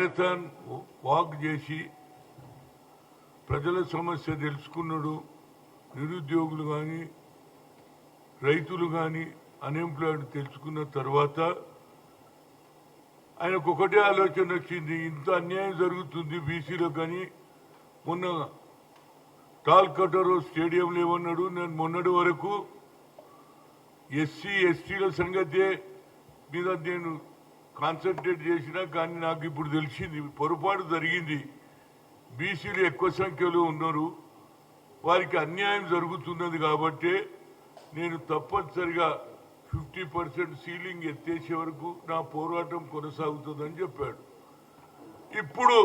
Marathon walk చేసి ప్రజల సమస్య తెలుసుకున్నాడు. నిరుద్యోగులు కానీ రైతులు కానీ అన్ఎంప్లాయిడ్ తెలుసుకున్న తర్వాత ఆయనకు ఒకటే ఆలోచన వచ్చింది. ఇంత అన్యాయం జరుగుతుంది బీసీలో కానీ మొన్న టాల్ స్టేడియంలో ఏమన్నాడు? నేను మొన్నటి వరకు ఎస్సీ ఎస్టీల సంగతే మీద నేను కాన్సన్ట్రేట్ చేసినా కానీ నాకు ఇప్పుడు తెలిసింది పొరపాటు జరిగింది. బీసీలు ఎక్కువ సంఖ్యలో ఉన్నారు. వారికి అన్యాయం జరుగుతున్నది కాబట్టి నేను తప్పనిసరిగా ఫిఫ్టీ పర్సెంట్ సీలింగ్ ఎత్తేసే వరకు నా పోరాటం కొనసాగుతుందని చెప్పాడు. ఇప్పుడు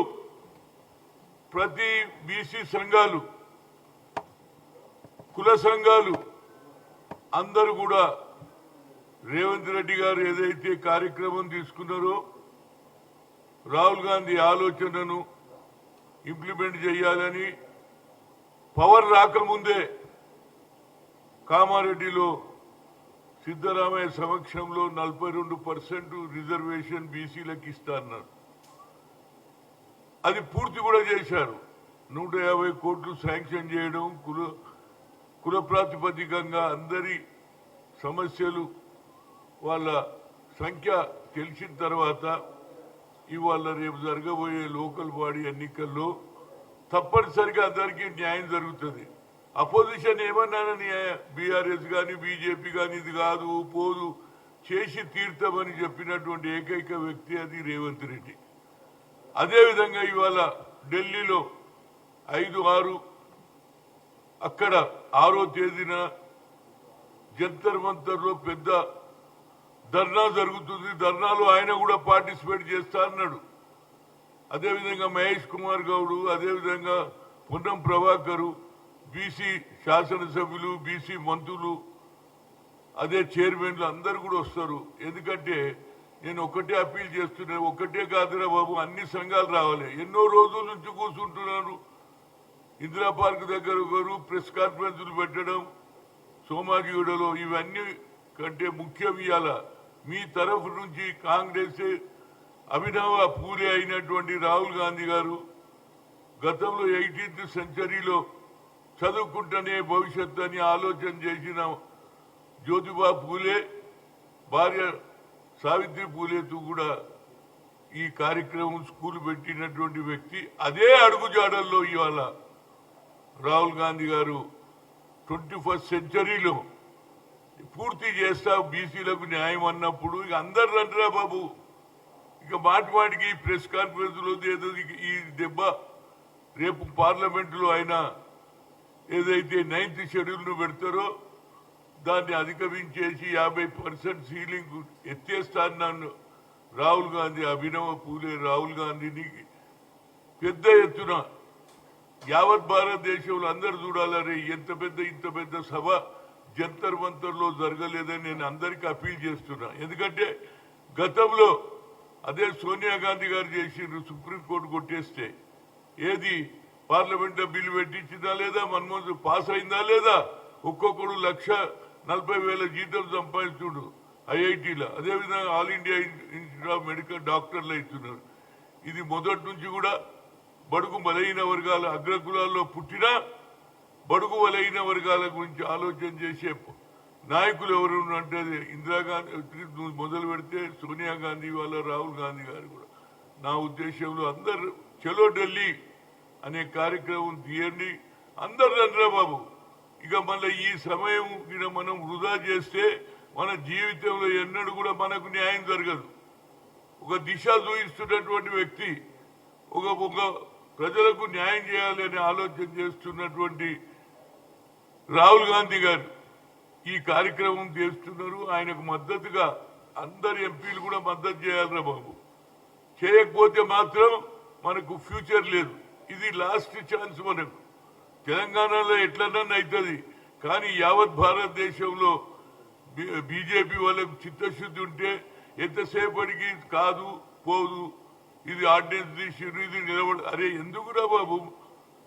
ప్రతి బీసీ సంఘాలు కుల సంఘాలు అందరూ కూడా రేవంత్ రెడ్డి గారు ఏదైతే కార్యక్రమం తీసుకున్నారో రాహుల్ గాంధీ ఆలోచనను ఇంప్లిమెంట్ చేయాలని పవర్ రాకముందే కామారెడ్డిలో సిద్ధరామయ్య సమక్షంలో నలభై రెండు పర్సెంట్ రిజర్వేషన్ బీసీలకు ఇస్తారన్నారు అది పూర్తి కూడా చేశారు. నూట యాభై కోట్లు శాంక్షన్ చేయడం కుల కుల ప్రాతిపదికంగా అందరి సమస్యలు వాళ్ళ సంఖ్య తెలిసిన తర్వాత ఇవాళ రేపు జరగబోయే లోకల్ బాడీ ఎన్నికల్లో తప్పనిసరిగా అందరికీ న్యాయం జరుగుతుంది. అపోజిషన్ ఏమన్నానని బీఆర్ఎస్ కానీ బీజేపీ కానీ ఇది కాదు పోదు చేసి తీర్థమని చెప్పినటువంటి ఏకైక వ్యక్తి అది రేవంత్ రెడ్డి. అదేవిధంగా ఇవాళ ఢిల్లీలో ఐదు ఆరు అక్కడ ఆరో తేదీన జంతర్ మంతర్లో పెద్ద ధర్నా జరుగుతుంది. ధర్నాలో ఆయన కూడా పార్టిసిపేట్ చేస్తా అన్నాడు అదేవిధంగా మహేష్ కుమార్ గౌడు అదేవిధంగా పొన్నం ప్రభాకరు బీసీ శాసనసభ్యులు బీసీ మంత్రులు అదే చైర్మన్లు అందరు కూడా వస్తారు. ఎందుకంటే నేను ఒకటే అప్పీల్ చేస్తున్నా ఒకటే కాదురా బాబు అన్ని సంఘాలు రావాలి. ఎన్నో రోజుల నుంచి కూర్చుంటున్నారు. ఇందిరా పార్క్ దగ్గర ఒకరు ప్రెస్ కాన్ఫరెన్సులు పెట్టడం సోమాజిగూడలో ఇవన్నీ కంటే ముఖ్యం ఇవాళ మీ తరఫు నుంచి కాంగ్రెస్ అభినవ పూలే అయినటువంటి రాహుల్ గాంధీ గారు గతంలో ఎయిటీన్త్ సెంచరీలో చదువుకుంటేనే భవిష్యత్తు అని ఆలోచన చేసిన జ్యోతిబా పూలే భార్య సావిత్రి పూలేతో కూడా ఈ కార్యక్రమం స్కూల్ పెట్టినటువంటి వ్యక్తి. అదే అడుగుజాడల్లో ఇవాళ రాహుల్ గాంధీ గారు ట్వంటీ ఫస్ట్ సెంచరీలో పూర్తి చేస్తా బీసీలకు న్యాయం అన్నప్పుడు ఇక అందరు రండిరా బాబు? ఇక మాటి మాటికి ప్రెస్ కాన్ఫరెన్స్లో ఏదో ఈ దెబ్బ రేపు పార్లమెంటులో ఆయన ఏదైతే నైన్త్ షెడ్యూల్ను పెడతారో దాన్ని అధిగమించేసి యాభై పర్సెంట్ సీలింగ్ ఎత్తేస్తాను రాహుల్ గాంధీ అభినవ పూలే రాహుల్ గాంధీని పెద్ద ఎత్తున యావత్ భారతదేశంలో అందరు చూడాలరే ఎంత పెద్ద ఇంత పెద్ద సభ జంతర్ మంతర్లో జరగలేదని నేను అందరికీ అప్పీల్ చేస్తున్నా. ఎందుకంటే గతంలో అదే సోనియా గాంధీ గారు చేసిండ్రు సుప్రీంకోర్టు కొట్టేస్తే ఏది పార్లమెంట్లో బిల్లు పెట్టించిందా లేదా మన్మోహన్ పాస్ అయిందా లేదా ఒక్కొక్కడు లక్ష నలభై వేల జీతం సంపాదించుడు ఐఐటీలో. అదేవిధంగా All India Institute of Medical డాక్టర్లు ఇస్తున్నారు ఇది మొదటి నుంచి కూడా బడుగు బలహీన వర్గాల అగ్రకులాల్లో పుట్టినా బడుగు వలైన వర్గాల గురించి ఆలోచన చేసే నాయకులు ఎవరు అంటే ఇందిరాగాంధీ మొదలు పెడితే సోనియా గాంధీ వాళ్ళ రాహుల్ గాంధీ గారు కూడా. నా ఉద్దేశంలో అందరు చలో ఢిల్లీ అనే కార్యక్రమం తీయండి. అందరు రండ్రా బాబు. ఇక మళ్ళీ ఈ సమయం ఇక మనం వృధా చేస్తే మన జీవితంలో ఎన్నడూ కూడా మనకు న్యాయం జరగదు. ఒక దిశ చూయిస్తున్నటువంటి వ్యక్తి ఒక ఒక ప్రజలకు న్యాయం చేయాలి అనే ఆలోచన చేస్తున్నటువంటి రాహుల్ గాంధీ గారు ఈ కార్యక్రమం చేస్తున్నారు. ఆయనకు మద్దతుగా అందరు ఎంపీలు కూడా మద్దతు చేయాలరా బాబు. చేయకపోతే మాత్రం మనకు ఫ్యూచర్ లేదు. ఇది లాస్ట్ ఛాన్స్ మనకు. తెలంగాణలో ఎట్లన్నా అవుతుంది కానీ యావత్ భారతదేశంలో బీజేపీ వాళ్ళకు చిత్తశుద్ధి ఉంటే ఎంతసేపటికి కాదు పోదు. ఇది ఆర్డినెన్స్ తీసిరు ఇది నిలబడదు అరే ఎందుకురా బాబు?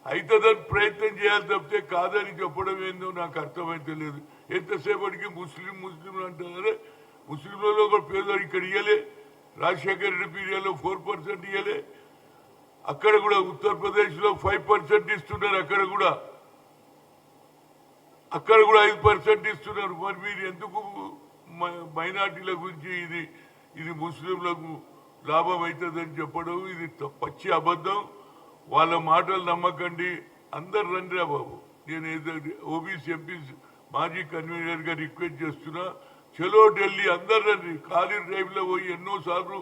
అవుతుందని ప్రయత్నం చేయాలి తప్పితే కాదని చెప్పడం ఏందో నాకు అర్థమైతే లేదు. ఎంతసేపటికి ముస్లిం ముస్లిం అంటారే? ముస్లింలలో ఒక పేదోడు ఇక్కడ ఇయ్యలే. రాజశేఖర రెడ్డి పీరియడ్లో ఫోర్ పర్సెంట్ ఇవ్వలే అక్కడ కూడా ఉత్తరప్రదేశ్లో ఫైవ్ పర్సెంట్ ఇస్తున్నారు అక్కడ కూడా. అక్కడ కూడా ఐదు పర్సెంట్ ఇస్తున్నారు. మరి మీరు ఎందుకు మ- మైనార్టీల గురించి ఇది ఇది ముస్లింలకు లాభం అవుతుందని చెప్పడం ఇది పచ్చి అబద్ధం. వాళ్ళ మాటలు నమ్మకండి. అందరు రండిరా బాబు. నేను ఏదో ఓబీసీ ఎంపీ మాజీ కన్వీనర్గా రిక్వెస్ట్ చేస్తున్నా చలో ఢిల్లీ అందరు రండి. ఖాళీ డ్రైవ్లో పోయి ఎన్నోసార్లు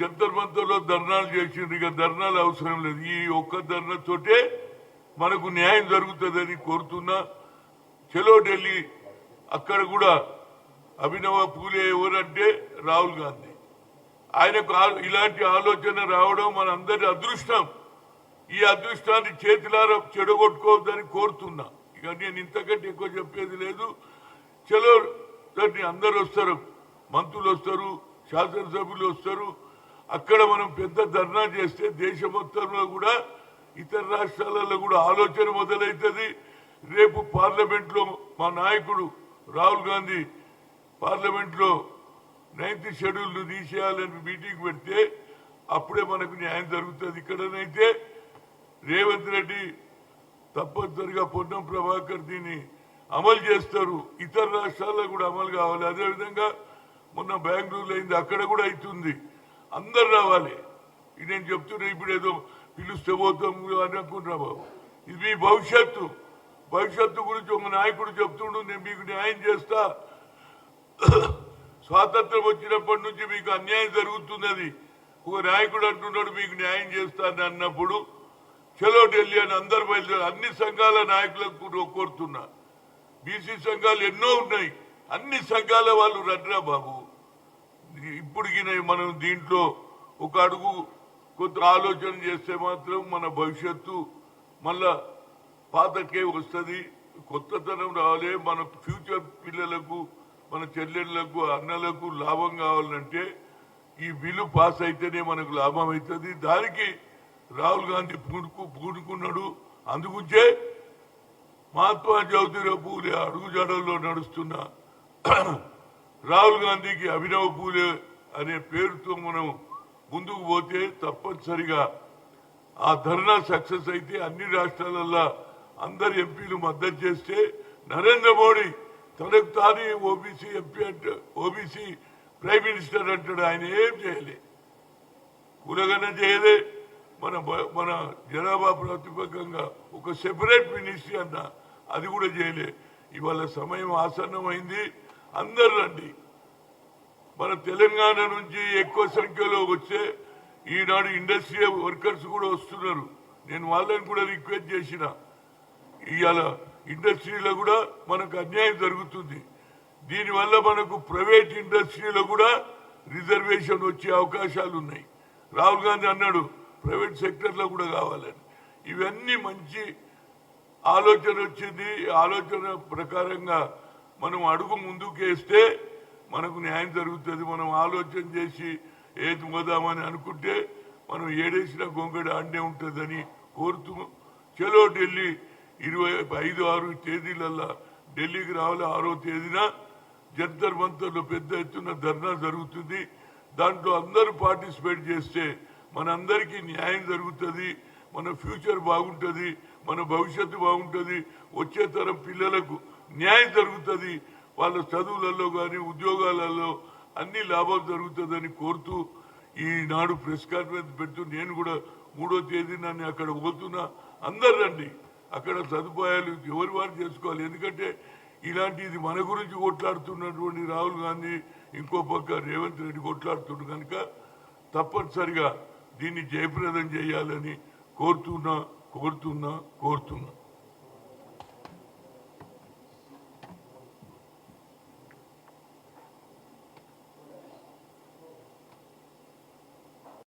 జంతర్ మంతర్లో ధర్నాలు చేసిండ్రు. ఇక ధర్నాలు అవసరం లేదు. ఈ ఒక్క ధర్నాతోటే మనకు న్యాయం జరుగుతుందని కోరుతున్నా. చలో ఢిల్లీ అక్కడ కూడా అభినవ పూలే ఎవరంటే రాహుల్ గాంధీ. ఆయనకు ఇలాంటి ఆలోచన రావడం మన అందరి అదృష్టం. ఈ అదృష్టాన్ని చేతిలారా చెడగొట్టుకోవద్దని కోరుతున్నా. ఇక నేను ఇంతకంటే ఎక్కువ చెప్పేది లేదు. చలో దాన్ని అందరు వస్తారు. మంత్రులు వస్తారు శాసనసభ్యులు వస్తారు. అక్కడ మనం పెద్ద ధర్నా చేస్తే దేశ మొత్తంలో కూడా ఇతర రాష్ట్రాలలో కూడా ఆలోచన మొదలవుతుంది రేపు పార్లమెంట్లో మా నాయకుడు రాహుల్ గాంధీ పార్లమెంట్లో నైన్త్ షెడ్యూల్ తీసేయాలని మీటింగ్ పెడితే అప్పుడే మనకు న్యాయం జరుగుతుంది. ఇక్కడనైతే రేవంత్ రెడ్డి తప్పనిసరిగా పొన్నం ప్రభాకర్ దీన్ని అమలు చేస్తారు. ఇతర రాష్ట్రాల్లో కూడా అమలు కావాలి. అదేవిధంగా మొన్న బెంగళూరులో అయింది. అక్కడ కూడా అవుతుంది. అందరు రావాలి. ఇది నేను చెప్తున్నా ఇప్పుడు ఏదో పిలుస్తే పోతాం అని అనుకుంటున్నా బాబు. ఇది మీ భవిష్యత్తు. భవిష్యత్తు గురించి ఒక నాయకుడు చెప్తుండు నేను మీకు న్యాయం చేస్తా. స్వాతంత్రం వచ్చినప్పటి నుంచి మీకు అన్యాయం జరుగుతున్నది. ఒక నాయకుడు అంటున్నాడు మీకు న్యాయం చేస్తానని అన్నప్పుడు చలో ఢిల్లీ అని అందరు బయలుదేరి అన్ని సంఘాల నాయకులకు కోరుతున్నా. బీసీ సంఘాలు ఎన్నో ఉన్నాయి. అన్ని సంఘాల వాళ్ళు రడ్రా బాబు. ఇప్పటికి మనం దీంట్లో ఒక అడుగు కొంత ఆలోచన చేస్తే మాత్రం మన భవిష్యత్తు మళ్ళా పాతకే వస్తుంది. కొత్తతనం రావాలి. మన ఫ్యూచర్ పిల్లలకు మన చెల్లెళ్ళకు అన్నలకు లాభం కావాలంటే ఈ బిల్లు పాస్ అయితేనే మనకు లాభం అవుతుంది. దానికి రాహుల్ గాంధీ పూనుకు పూనుకున్నాడు. అందుగుంచే మహాత్మా జ్యోతిరావు పూలే అడుగుజాడల్లో నడుస్తున్న రాహుల్ గాంధీకి అభినవ పూలే అనే పేరుతో మనం ముందుకు పోతే తప్పనిసరిగా ఆ ధర్నా సక్సెస్ అయితే అన్ని రాష్ట్రాలల్లో అందరు ఎంపీలు మద్దతు చేస్తే నరేంద్ర మోడీ తనకు తానే ఓబీసీ ఎంపీ అంటే ఓబీసీ ప్రైమ్ మినిస్టర్ అంటాడు. ఆయన ఏం చేయలే. కులగన చేయలే. మన బ- మన జనాభా ప్రాతిపకంగా ఒక సెపరేట్ మినిస్ట్రీ అన్న అది కూడా చేయలే. ఇవాళ సమయం ఆసన్నమైంది. అందరు రండి. మన తెలంగాణ నుంచి ఎక్కువ సంఖ్యలో వచ్చే ఈనాడు ఇండస్ట్రీ వర్కర్స్ కూడా వస్తున్నారు. నేను వాళ్ళని కూడా రిక్వెస్ట్ చేసిన. ఇవాళ ఇండస్ట్రీలో కూడా మనకు అన్యాయం జరుగుతుంది. దీనివల్ల మనకు ప్రైవేట్ ఇండస్ట్రీలో కూడా రిజర్వేషన్ వచ్చే అవకాశాలు ఉన్నాయి రాహుల్ గాంధీ అన్నాడు ప్రైవేట్ సెక్టర్లో కూడా కావాలని. ఇవన్నీ మంచి ఆలోచన వచ్చింది. ఈ ఆలోచన ప్రకారంగా మనం అడుగు ముందుకేస్తే మనకు న్యాయం జరుగుతుంది. మనం ఆలోచన చేసి ఏది పోదామని అనుకుంటే మనం ఏడేసిన గొంగడి ఆడనే ఉంటుందని కోరుతూ చలో ఢిల్లీ ఇరవై ఐదు ఆరు తేదీలల్లా ఢిల్లీకి రావాలి. ఆరో తేదీన జంతర్ మంతర్లో పెద్ద ఎత్తున ధర్నా జరుగుతుంది. దాంట్లో అందరూ పార్టిసిపేట్ చేస్తే మనందరికీ న్యాయం జరుగుతుంది మన ఫ్యూచర్ బాగుంటుంది మన భవిష్యత్తు బాగుంటుంది. వచ్చే తరం పిల్లలకు న్యాయం జరుగుతుంది. వాళ్ళ చదువులలో కానీ ఉద్యోగాలలో అన్ని లాభాలు జరుగుతుందని కోరుతూ ఈనాడు ప్రెస్ కాన్ఫరెన్స్ పెడుతూ నేను కూడా మూడో తేదీ నన్ను అక్కడ పోతున్నా అందరు రండి. అక్కడ సదుపాయాలు ఎవరి వారు చేసుకోవాలి. ఎందుకంటే ఇలాంటిది మన గురించి కొట్లాడుతున్నటువంటి రాహుల్ గాంధీ ఇంకో పక్క రేవంత్ రెడ్డి కొట్లాడుతుండ్రు కనుక తప్పనిసరిగా దీన్ని జయప్రదం చేయాలని కోరుతున్నా కోరుతున్నా కోరుతున్నా.